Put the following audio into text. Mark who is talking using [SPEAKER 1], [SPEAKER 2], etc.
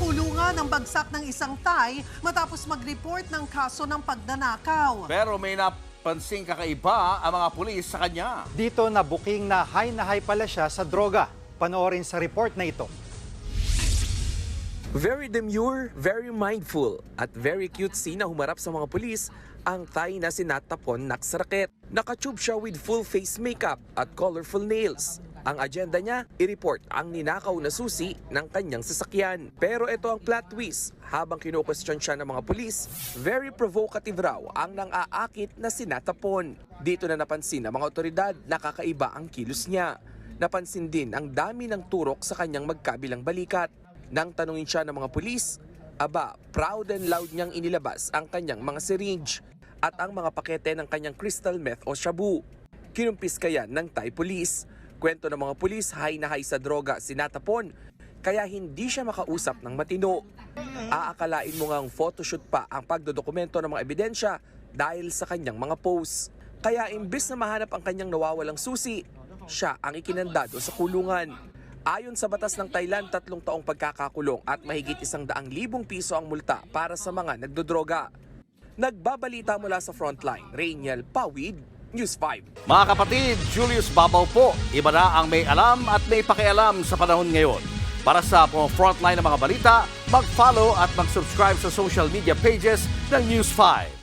[SPEAKER 1] kulungan ang bagsak ng isang Thai matapos mag-report ng kaso ng pagnanakaw.
[SPEAKER 2] Pero may napansing kakaiba ang mga pulis sa kanya.
[SPEAKER 3] Dito na booking na high na high pala siya sa droga. Panoorin sa report na ito.
[SPEAKER 4] Very demure, very mindful, at very cutesy na humarap sa mga pulis ang Thai na si Natapon Naksaraket. Nakatube siya with full face makeup at colorful nails. Ang agenda niya, i-report ang ninakaw na susi ng kanyang sasakyan. Pero ito ang plot twist. Habang kino-question siya ng mga pulis, very provocative raw ang nang-aakit na si Natapon. Dito na napansin ng mga otoridad na kakaiba ang kilos niya. Napansin din ang dami ng turok sa kanyang magkabilang balikat. Nang tanungin siya ng mga pulis, aba, proud and loud niyang inilabas ang kanyang mga syringe at ang mga pakete ng kanyang crystal meth o shabu. Kinumpis kaya ng Thai police. Kwento ng mga pulis, high na high sa droga si Natapon, kaya hindi siya makausap ng matino. Aakalain mo ngang photoshoot pa ang pagdodokumento ng mga ebidensya dahil sa kanyang mga posts. Kaya imbis na mahanap ang kanyang nawawalang susi, siya ang ikinandado sa kulungan. Ayon sa batas ng Thailand, tatlong taong pagkakakulong at mahigit isang daang libong piso ang multa para sa mga nagdodroga. Nagbabalita mula sa frontline, Rainiel Pawid, News 5.
[SPEAKER 2] Mga kapatid, Julius Babaw po. Iba na ang may alam at may pakialam sa panahon ngayon. Para sa mga frontline ng mga balita, mag-follow at mag-subscribe sa social media pages ng News 5.